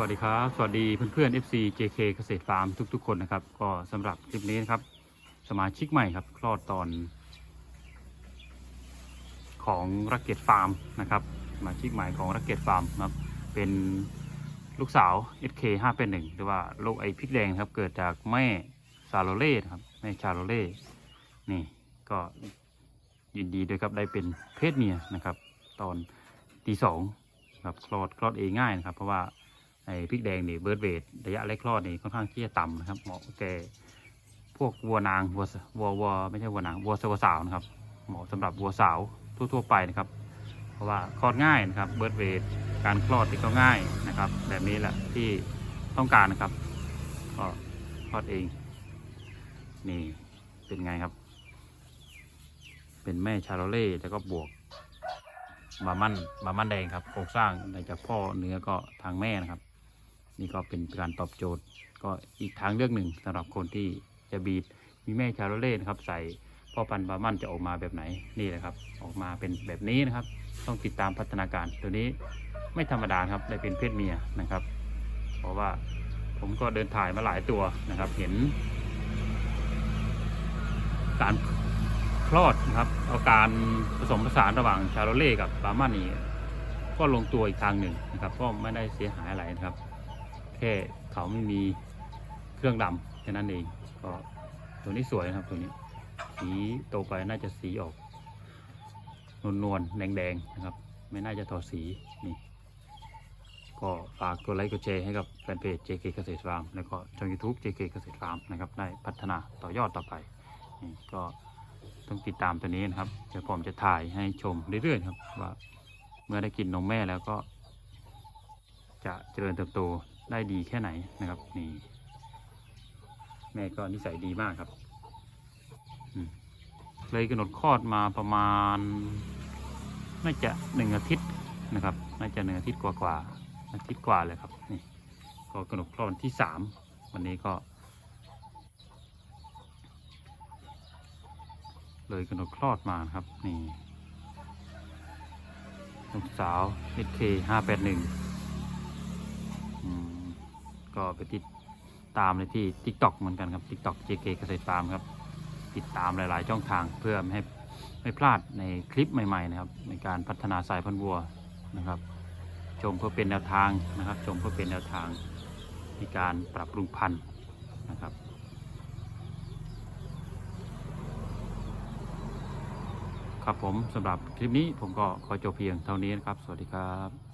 วัสดีครับ สวัสดีเพื่อนๆ FC JK เกษตรฟาร์มทุกๆ คนนะครับ ก็สำหรับคลิปนี้นะครับ สมาชิกใหม่ครับ คลอดตอน ของรักเก็ตฟาร์มนะครับ สมาชิกใหม่ของรักเก็ตฟาร์มนะครับ เป็นลูกสาว SK 5เป็น1หรือว่าโรคไอพิกแดงครับ เกิดจากแม่ซาโรเล่ครับ แม่ชาโรเล่ นี่ก็ยินดีด้วยครับ ได้เป็นเพศเมียนะครับ ตอนตีสองครับ คลอด คลอดเองง่ายนะครับ เพราะว่า ไอ้พริกแดงนี่เบิร์ดเวทระยะแรกคลอดนี่ค่อนข้างที่จะต่ำนะครับเหมาะแก่พวกวัวนางวัววัววไม่ใช่วัวนางวัววัวสาวนะครับ เหมาะสำหรับวัวสาวทั่วๆไปนะครับ เพราะว่าคลอดง่ายนะครับเบิร์ดเวทการคลอดที่ก็ง่ายนะครับ แบบนี้แหละที่ต้องการนะครับก็คลอดเอง นี่เป็นไงครับ เป็นแม่ชาโรเล่แล้วก็บวกบามันบามันแดงครับโครงสร้างในจากพ่อเนื้อก็ทางแม่นะครับ นี่ก็เป็นการตอบโจทย์ ก็อีกทางเลือกหนึ่งสำหรับคนที่จะบีดมีแม่ชาโรเล่นะครับ ใส่พ่อพันธุ์บามันจะออกมาแบบไหนนี่แหละครับ ออกมาเป็นแบบนี้นะครับ ต้องติดตามพัฒนาการตัวนี้ไม่ธรรมดาครับได้เป็นเพศเมียนะครับ เพราะว่าผมก็เดินถ่ายมาหลายตัวนะครับ เห็น การคลอดนะครับเอาการผสมผสานระหว่างชาโรเล่กับบาร์มานี่ก็ลงตัวอีกทางหนึ่งนะครับ ก็ไม่ได้เสียหายอะไรนะครับ แค่เขาไม่มีเครื่องดำแค่นั้นเองก็ตัวนี้สวยนะครับตัวนี้ สีโตไปน่าจะสีออกนวลนวลๆแดงๆนะครับ ไม่น่าจะถอดสีนี่ก็ฝากกดไลค์กดแชร์ให้กับแฟนเพจ JK เกษตรฟาร์มแล้วก็ช่อง YouTube JK เกษตรฟาร์มนะครับได้พัฒนาต่อยอดต่อไปนี่ก็ต้องติดตามตัวนี้นะครับเดี๋ยวผมจะถ่ายให้ชมเรื่อยๆครับว่าเมื่อได้กินนมแม่แล้วก็ จะเจริญเติบโต ได้ดีแค่ไหนนะครับนี่แม่ก็นิสัยดีมากครับเลยกำหนดคลอดมาประมาณน่าจะหนึ่งอาทิตย์นะครับ น่าจะหนึ่งอาทิตย์กว่าๆอาทิตย์กว่าเลยครับนี่ก็กำหนดคลอดวันที่สามวันนี้ก็ เลยกำหนดคลอดมาครับนี่ลูกสาว SK ห้าแปดหนึ่ง ก็ไปติดตามเลยที่ TikTok เหมือนกันครับ TikTok JK เกษตรฟาร์มครับ ติดตามหลาย ๆ ช่องทางเพื่อไม่ให้ไม่พลาดในคลิปใหม่ ๆ นะครับ ในการพัฒนาสายพันธุ์วัวนะครับ ชมเพื่อเป็นแนวทางนะครับ ชมเพื่อเป็นแนวทางในการปรับปรุงพันธุ์นะครับครับผมสำหรับคลิปนี้ผมก็ขอจบเพียงเท่านี้นะครับ สวัสดีครับ